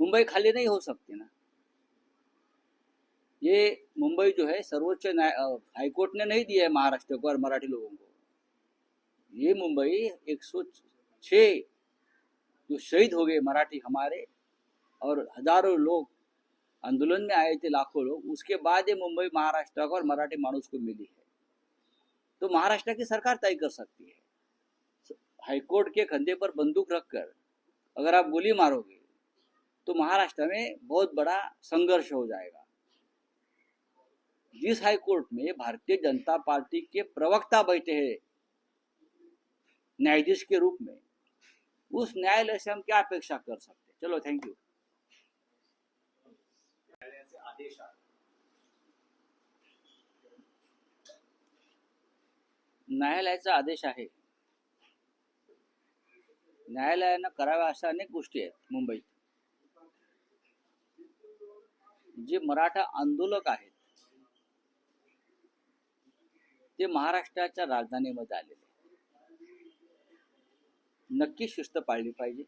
मुंबई खाली नहीं हो सकती ना। ये मुंबई जो है, सर्वोच्च हाईकोर्ट ने नहीं दिया है महाराष्ट्र को और मराठी लोगों को। ये मुंबई 106 जो शहीद हो गए मराठी हमारे और हज़ारों लोग आंदोलन में आए थे, लाखों लोग, उसके बाद ये मुंबई महाराष्ट्र को और मराठी मानुस को मिली है। तो महाराष्ट्र की सरकार तय कर सकती है। हाईकोर्ट के कंधे पर बंदूक रखकर अगर आप गोली मारोगे तो महाराष्ट्र में बहुत बड़ा संघर्ष हो जाएगा। जिस हाई कोर्ट में भारतीय जनता पार्टी के प्रवक्ता बैठे हैं न्यायाधीश के रूप में उस न्यायालय से हम क्या अपेक्षा कर सकते चलो थैंक यू न्यायालयाचे आदेश आहे न्यायालयाचा आदेश आहे। न्यायालयानं कराव्या अशा अनेक गोष्टी आहेत मुंबईत. जे मराठा आंदोलक आहेत ते महाराष्ट्राच्या राजधानीमध्ये आलेले नक्की शिस्त पाळली पाहिजे.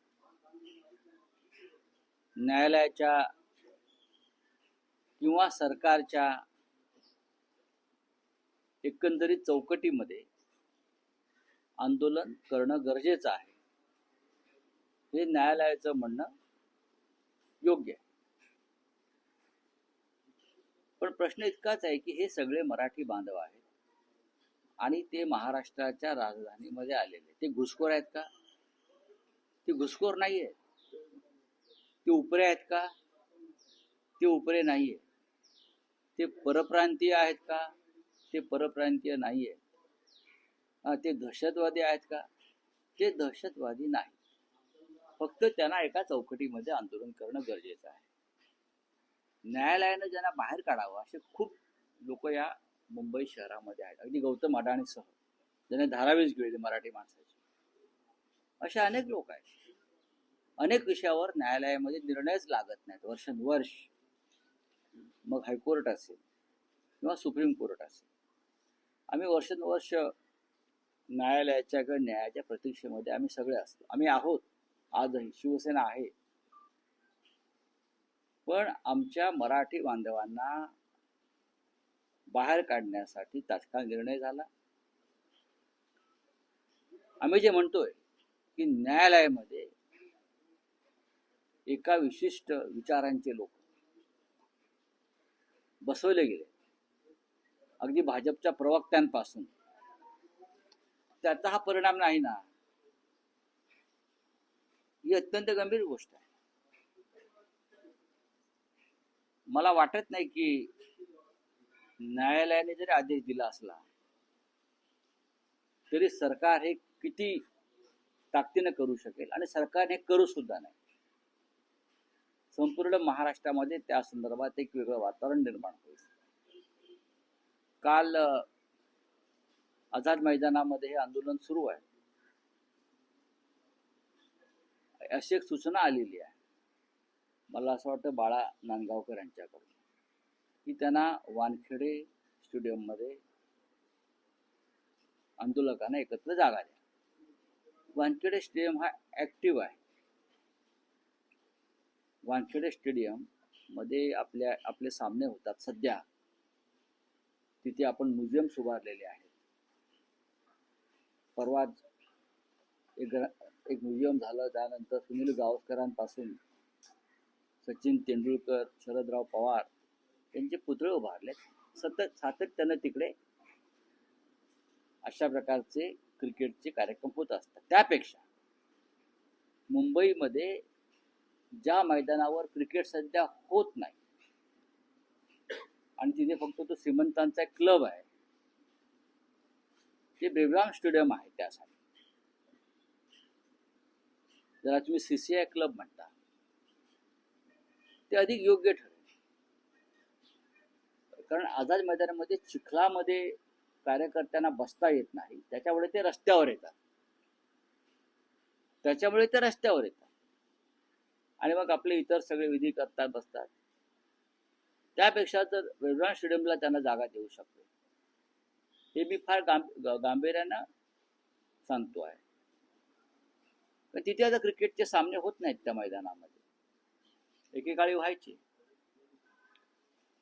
न्यायालयाच्या किंवा सरकारच्या एकंदरीत चौकटीमध्ये आंदोलन करणं गरजेचं आहे. हे न्यायालयाचं म्हणणं योग्य आहे. पण प्रश्न इतकाच आहे की हे सगळे मराठी बांधव आहेत. आणि ते महाराष्ट्राच्या राजधानीमध्ये आलेले. ते घुसखोर आहेत का? ते घुसखोर नाही आहेत ते उपरे आहेत का? ते उपरे नाही आहेत ते परप्रांतीय आहेत का? ते परप्रांतीय नाही आहेत ते दहशतवादी आहेत का? ते दहशतवादी नाही. फक्त त्यांना एका चौकटीमध्ये आंदोलन करणं गरजेचं आहे. न्यायालयानं ज्यांना बाहेर काढावं असे खूप लोक या मुंबई शहरामध्ये आहेत. अगदी गौतम अडाणीसह ज्याने धारावीच गिळली मराठी माणसाची. असे अनेक लोक आहेत. अनेक विषयावर न्यायालयामध्ये निर्णयच लागत नाहीत वर्षानुवर्ष. मग हायकोर्ट असेल किंवा सुप्रीम कोर्ट असेल. आम्ही वर्षानुवर्ष न्यायालयाच्या किंवा न्यायाच्या प्रतीक्षेमध्ये आम्ही सगळे असतो. आम्ही आहोत. आजही शिवसेना आहे. पण आमच्या मराठी बांधवांना बाहेर काढण्यासाठी तात्काळ निर्णय झाला. आम्ही जे म्हणतोय की न्यायालयामध्ये एका विशिष्ट विचारांचे लोक बसवले गेले. अगदी भाजपच्या प्रवक्त्यांपासून. त्याचा हा परिणाम नाही ना. ही अत्यंत गंभीर गोष्ट आहे. मला वाटत नाही की न्यायालयाने जरी आदेश दिला असला तरी सरकार हे किती ताकदीनं करू शकेल आणि सरकारने करू सुद्धा नाही. संपूर्ण महाराष्ट्रामध्ये त्या संदर्भात एक वेगळं वातावरण निर्माण होईल. काल आझाद मैदानामध्ये हे आंदोलन सुरू आहे. अशी एक सूचना आलेली आहे. मला असं वाटतं बाळा नांदगावकर यांच्याकडून. की त्यांना वानखेडे स्टेडियममध्ये आंदोलकांना एकत्र जागा द्या. वानखेडे स्टेडियम हा ऍक्टिव्ह आहे. वानखेडे स्टेडियममध्ये आपल्या आपले सामने होतात सध्या. तिथे आपण म्युझियम्स उभारलेले आहेत. परवाच एक ग्र- एक म्युझियम झालं त्यानंतर सुनील गावस्करांपासून सचिन तेंडुलकर शरदराव पवार यांचे पुतळे उभारलेत. सतत सातत्यानं तिकडे अशा प्रकारचे क्रिकेटचे कार्यक्रम होत असतात. त्यापेक्षा मुंबईमध्ये ज्या मैदानावर क्रिकेट सध्या होत नाही आणि तिथे फक्त तो श्रीमंतांचा एक क्लब आहे ते बेबराम स्टेडियम आहे त्यासाठी. ज्याला तुम्ही सीसीआय क्लब म्हणता. ते अधिक योग्य ठरेल. कारण आझाद मैदानामध्ये चिखलामध्ये कार्यकर्त्यांना बसता येत नाही. त्याच्यामुळे ते रस्त्यावर येतात. त्याच्यामुळे ते रस्त्यावर येतात. आणि मग आपले इतर सगळे विधी करतात बसतात. त्यापेक्षा जर वेगळ्या स्टेडियमला त्यांना जागा देऊ शकतो. हे मी फार गांभ गांभीर्यानं सांगतो आहे पण तिथे आता क्रिकेटचे सामने होत नाहीत त्या मैदानामध्ये. एकेकाळी व्हायचे.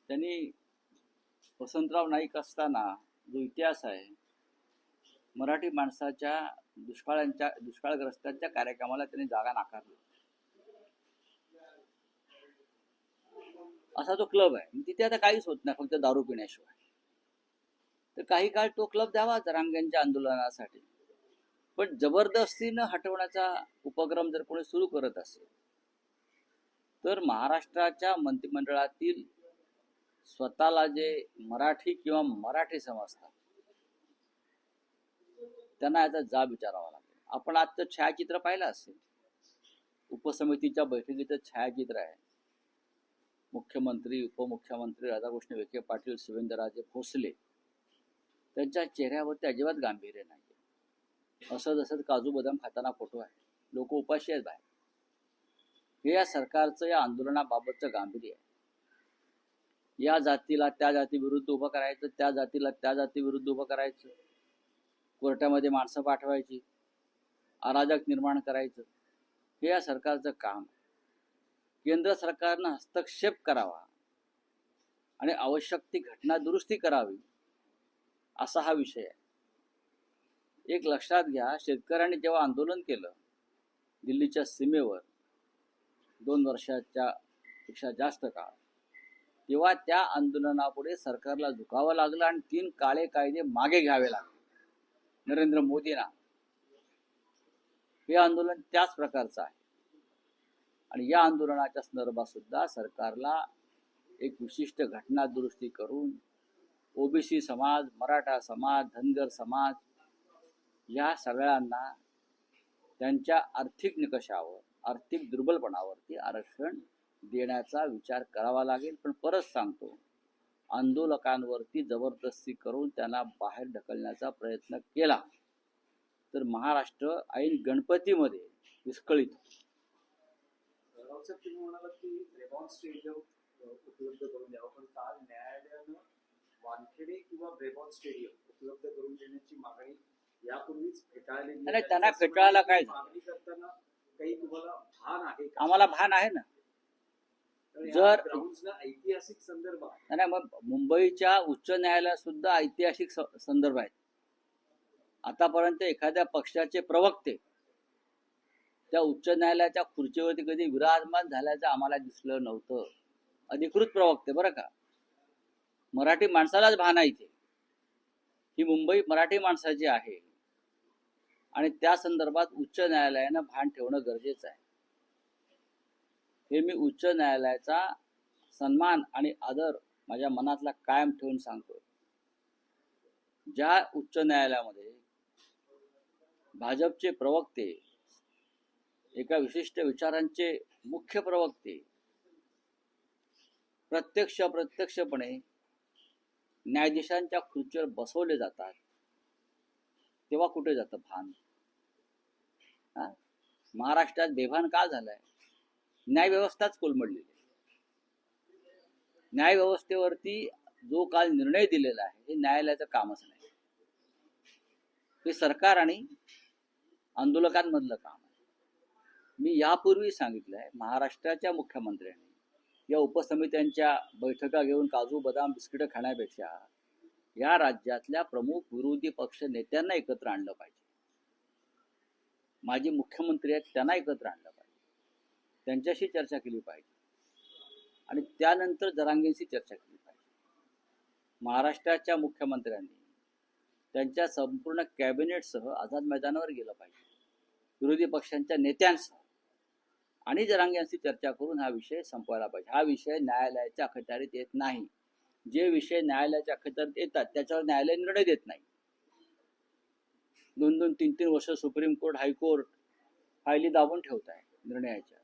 त्यांनी वसंतराव नाईक असताना जो इतिहास आहे मराठी माणसाच्या दुष्काळांच्या दुष्काळग्रस्तांच्या कार्यक्रमाला त्यांनी जागा नाकारली. असा तो क्लब आहे तिथे आता काहीच होत नाही फक्त दारू पिण्याशिवाय. तर काही काळ तो क्लब द्यावा जरांग्यांच्या आंदोलनासाठी. पण जबरदस्तीनं हटवण्याचा उपक्रम जर कोणी सुरू करत असेल तर महाराष्ट्राच्या मंत्रिमंडळातील स्वतःला जे मराठी किंवा मराठी समजतात त्यांना याचा जाब विचारावा लागेल. आपण आजचं छायाचित्र पाहिलं असेल. उपसमितीच्या बैठकीचं छायाचित्र आहे. मुख्यमंत्री उपमुख्यमंत्री राधाकृष्ण विखे पाटील शिवेंद्रराजे भोसले त्यांच्या चेहऱ्यावरती अजिबात गांभीर्य नाही असं जसं काजू बदाम खाताना फोटो आहे. लोक उपाशी आहेत बाहेर. हे या सरकारचं या आंदोलनाबाबतचं गांभीर्य आहे. या जातीला त्या जातीविरुद्ध उभं करायचं त्या जातीला त्या जातीविरुद्ध उभं करायचं. कोर्टामध्ये माणसं पाठवायची. अराजक निर्माण करायचं. हे या सरकारचं काम केंद्र सरकारनं हस्तक्षेप करावा आणि आवश्यक ती घटना दुरुस्ती करावी असा हा विषय आहे. एक लक्षात घ्या शेतकऱ्यांनी जेव्हा आंदोलन केलं दिल्लीच्या सीमेवर दोन वर्षाच्या पेक्षा जास्त काळ. तेव्हा त्या आंदोलनापुढे सरकारला झुकावं लागलं आणि तीन काळे कायदे मागे घ्यावे लागले. नरेंद्र मोदींना. हे आंदोलन त्याच प्रकारचं आहे. आणि या आंदोलनाच्या संदर्भात सुद्धा सरकारला एक विशिष्ट घटना दुरुस्ती करून ओबीसी समाज मराठा समाज धनगर समाज या सगळ्यांना त्यांच्या आर्थिक निकषावर आर्थिक दुर्बलपणावरती आरक्षण देण्याचा विचार करावा लागेल पण परत सांगतो आंदोलकांवरती जबरदस्ती करून त्यांना बाहेर ढकलण्याचा प्रयत्न केला तर महाराष्ट्र ऐन गणपतीमध्ये विस्कळीत होईल. रावसाहेब तुम्ही म्हणालात की रेबॉन स्टेडियम अ, उपलब्ध करून द्यावं पण काल न्यायालयानं वानखेडे किंवा ब्रेबॉन स्टेडियम उपलब्ध करून देण्याची मागणी यापूर्वीच फेटाळलेली नाही, आहे. त्यांना फेटाळायला काय आहे की मागणी करताना काही तुम्हाला भान आहे का? आम्हाला भान आहे ना. या जर- ऐतिहासिक संदर्भ आहे. नाही, नाही मग मुंबईच्या उच्च न्यायालयात सुद्धा ऐतिहासिक स- संदर्भ आहेत. आतापर्यंत एखाद्या पक्षाचे प्रवक्ते त्या उच्च न्यायालयाच्या खुर्चीवरती कधी विराजमान झाल्याचं आम्हाला दिसलं नव्हतं. अधिकृत प्रवक्ते बरं का? मराठी माणसालाच भान आहे इथे. ही मुंबई मराठी माणसाची आहे. आणि त्या संदर्भात उच्च न्यायालयानं भान ठेवणं गरजेचं आहे. हे मी उच्च न्यायालयाचा सन्मान आणि आदर माझ्या मनातला कायम ठेवून सांगतो ज्या उच्च न्यायालयामध्ये भाजपचे प्रवक्ते एका विशिष्ट विचारांचे मुख्य प्रवक्ते प्रत्यक्ष अप्रत्यक्षपणे न्यायाधीशांच्या खुर्चीवर बसवले जातात तेव्हा कुठे जातं भान? हा? महाराष्ट्रात बेभान का झालाय? न्यायव्यवस्थाच कोलमडलेली आहे. न्यायव्यवस्थेवरती जो काल निर्णय दिलेला आहे हे न्यायालयाचं कामच नाही. हे सरकार आणि आंदोलकांमधलं काम आहे. मी यापूर्वी सांगितलं आहे महाराष्ट्राच्या मुख्यमंत्र्यांनी या उपसमित्यांच्या बैठका घेऊन काजू बदाम बिस्किटं खाण्यापेक्षा या राज्यातल्या प्रमुख विरोधी पक्ष नेत्यांना एकत्र आणलं पाहिजे. माजी मुख्यमंत्री आहेत त्यांना एकत्र आणलं पाहिजे. त्यांच्याशी चर्चा केली पाहिजे. आणि त्यानंतर जरांगेंशी चर्चा केली पाहिजे. महाराष्ट्राच्या मुख्यमंत्र्यांनी त्यांच्या संपूर्ण कॅबिनेटसह आझाद मैदानावर गेलं पाहिजे. विरोधी पक्षांच्या नेत्यांसह. आणि जरांग्यांशी चर्चा करून हा विषय संपवायला पाहिजे. हा विषय न्यायालयाच्या अखत्यारीत येत नाही. जे विषय न्यायालयाच्या अखत्यारीत येतात त्याच्यावर न्यायालय निर्णय देत नाही. दोन दोन तीन तीन वर्ष सुप्रीम कोर्ट हायकोर्ट फायली दाबून ठेवत आहे निर्णयाच्या.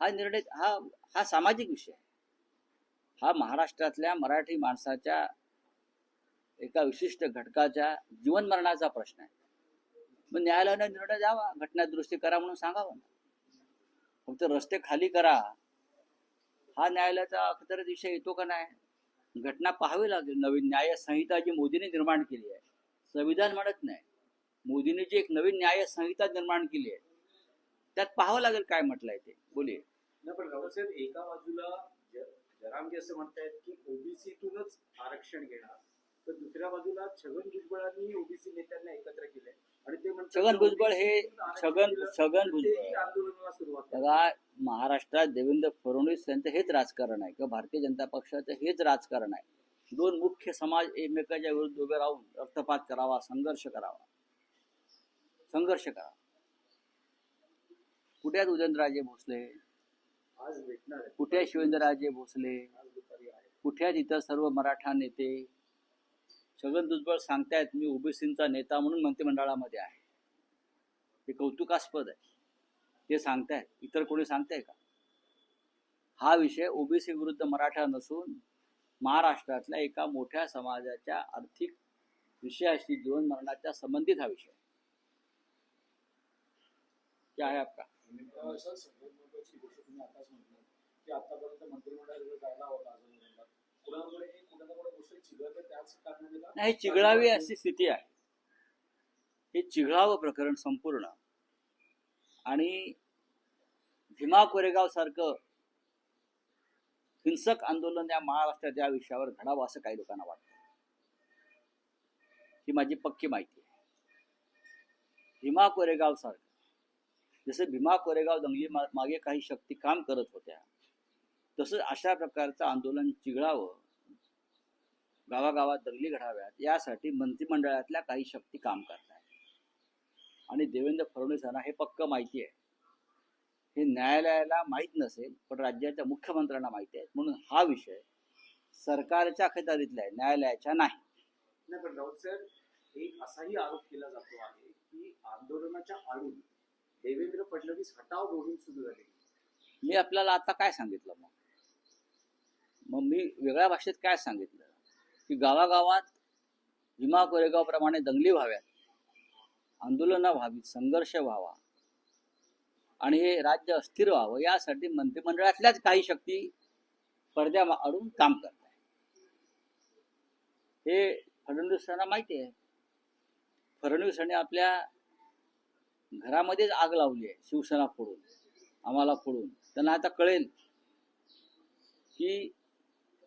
हा निर्णय हा हा सामाजिक विषय हा महाराष्ट्रातल्या मराठी माणसाच्या एका विशिष्ट घटकाच्या जीवनमरणाचा प्रश्न आहे. मग न्यायालयानं निर्णय द्यावा घटना दुरुस्ती करा म्हणून सांगावं फक्त रस्ते खाली करा. हा न्यायालयाचा अखत्यारीत विषय येतो का नाही? घटना पाहावी लागेल. नवीन न्याय संहिता जी मोदीने निर्माण केली आहे. संविधान म्हणत नाही. मोदीने जी एक नवीन न्याय संहिता निर्माण केली आहे त्यात पाहावं लागेल काय म्हटलंय ते. बोलिये. पण राऊतसाहेब एका बाजूला ज- जरांगे असं म्हणतायत की ओबीसीतूनच आरक्षण घेणार तर दुसऱ्या बाजूला छगन भुजबळांनी ओबीसी नेत्यांना एकत्र केले आणि ते छगन भुजबळ हे छगन छगन भुजबळ. आंदोलनाला सुरुवात महाराष्ट्रात देवेंद्र फडणवीस यांचं हेच राजकारण आहे किंवा भारतीय जनता पक्षाचं हेच राजकारण आहे. दोन मुख्य समाज एकमेकाच्या विरुद्ध उभे राहून रक्तपात करावा संघर्ष करावा. संघर्ष करावा. कुठे आहेत उदयनराजे भोसले? कुठे आहे शिवेंद्रराजे भोसले? कुठे आहेत इतर सर्व मराठा नेते? छगन भुजबळ सांगतायत मी ओबीसींचा नेता म्हणून मंत्रिमंडळामध्ये आहे. हे कौतुकास्पद आहे. ते सांगतायत. इतर कोणी सांगताय का? हा विषय ओबीसी विरुद्ध मराठा नसून महाराष्ट्रातल्या एका मोठ्या समाजाच्या आर्थिक विषयाशी जीवन मरणाच्या संबंधित हा विषय आहे. क्या है आपका सर महत्वाची गोष्ट तुम्ही आताच म्हटलं की आतापर्यंत जायला होता कुठे ना कुठे गोष्ट चिघळते त्याच कारणाने नाही चिघळावी अशी स्थिती आहे. हे चिघळावं प्रकरण संपूर्ण. आणि भीमा कोरेगाव सारखं हिंसक आंदोलन या महाराष्ट्रात या विषयावर घडावं असं काही लोकांना वाटतं. ही माझी पक्की माहिती आहे. भीमा कोरेगाव सारखं जसं भीमा कोरेगाव दंगली मागे काही शक्ती काम करत होत्या तसंच अशा प्रकारचं आंदोलन चिघळावं गावागावात दंगली घडाव्यात यासाठी मंत्रिमंडळातल्या काही शक्ती काम करतात आणि देवेंद्र फडणवीस यांना हे पक्क माहिती आहे. हे न्यायालयाला माहीत नसेल पण राज्याच्या मुख्यमंत्र्यांना माहिती आहे. म्हणून हा विषय सरकारच्या अखेदारीतला आहे न्यायालयाच्या नाही पण राऊत साहेब एक असाही आरोप केला जातो आहे की आंदोलनाच्या आडून देवेंद्र फडणवीस हटाव मोहीम सुरू झाली. मी आपल्याला आता काय सांगितलं मग? मग मी वेगळ्या भाषेत काय सांगितलं? की गावागावात भीमा कोरेगावप्रमाणे दंगली व्हाव्यात आंदोलनं व्हावीत संघर्ष व्हावा आणि हे राज्य अस्थिर व्हावं यासाठी मंत्रिमंडळातल्याच काही शक्ती पडद्या आडून काम करत हे फडणवीसांना माहिती आहे. फडणवीसांनी आपल्या घरामध्येच आग लावली आहे शिवसेना फोडून आम्हाला फोडून. त्यांना आता कळेल की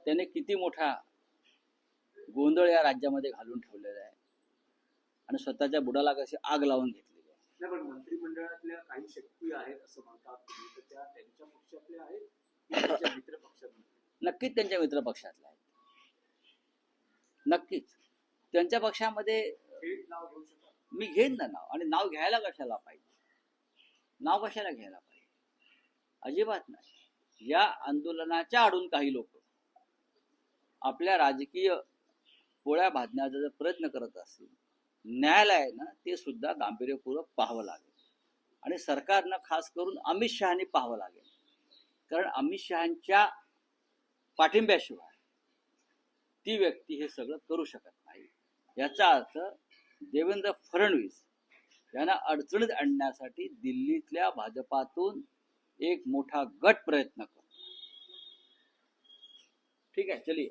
त्याने किती मोठा गोंधळ या राज्यामध्ये घालून ठेवलेला आहे. आणि स्वतःच्या बुडाला कशी आग लावून घेतलेली आहे. पण मंत्रिमंडळातल्या काही शक्ती आहेत असं म्हणतात त्या त्यांच्या पक्षातल्या आहेत मित्र नक्कीच त्यांच्या मित्र पक्षातल्या आहेत. नक्कीच. त्यांच्या पक्षामध्ये मी घेईन ना नाव. आणि नाव घ्यायला कशाला पाहिजे? नाव कशाला घ्यायला पाहिजे? अजिबात नाही. या आंदोलनाच्या आडून काही लोक आपल्या राजकीय पोळ्या भाजण्याचा जर प्रयत्न करत असतील न्यायालयानं ते सुद्धा गांभीर्यपूर्वक पाहावं लागेल. आणि सरकारनं खास करून अमित शहानी पाहावं लागेल. कारण अमित शहांच्या पाठिंब्याशिवाय ती व्यक्ती हे सगळं करू शकत नाही. याचा अर्थ देवेंद्र फडणवीस यांना अडचणीत आणण्यासाठी दिल्लीतल्या भाजपातून एक मोठा गट प्रयत्न करतो ठीक आहे चलिए.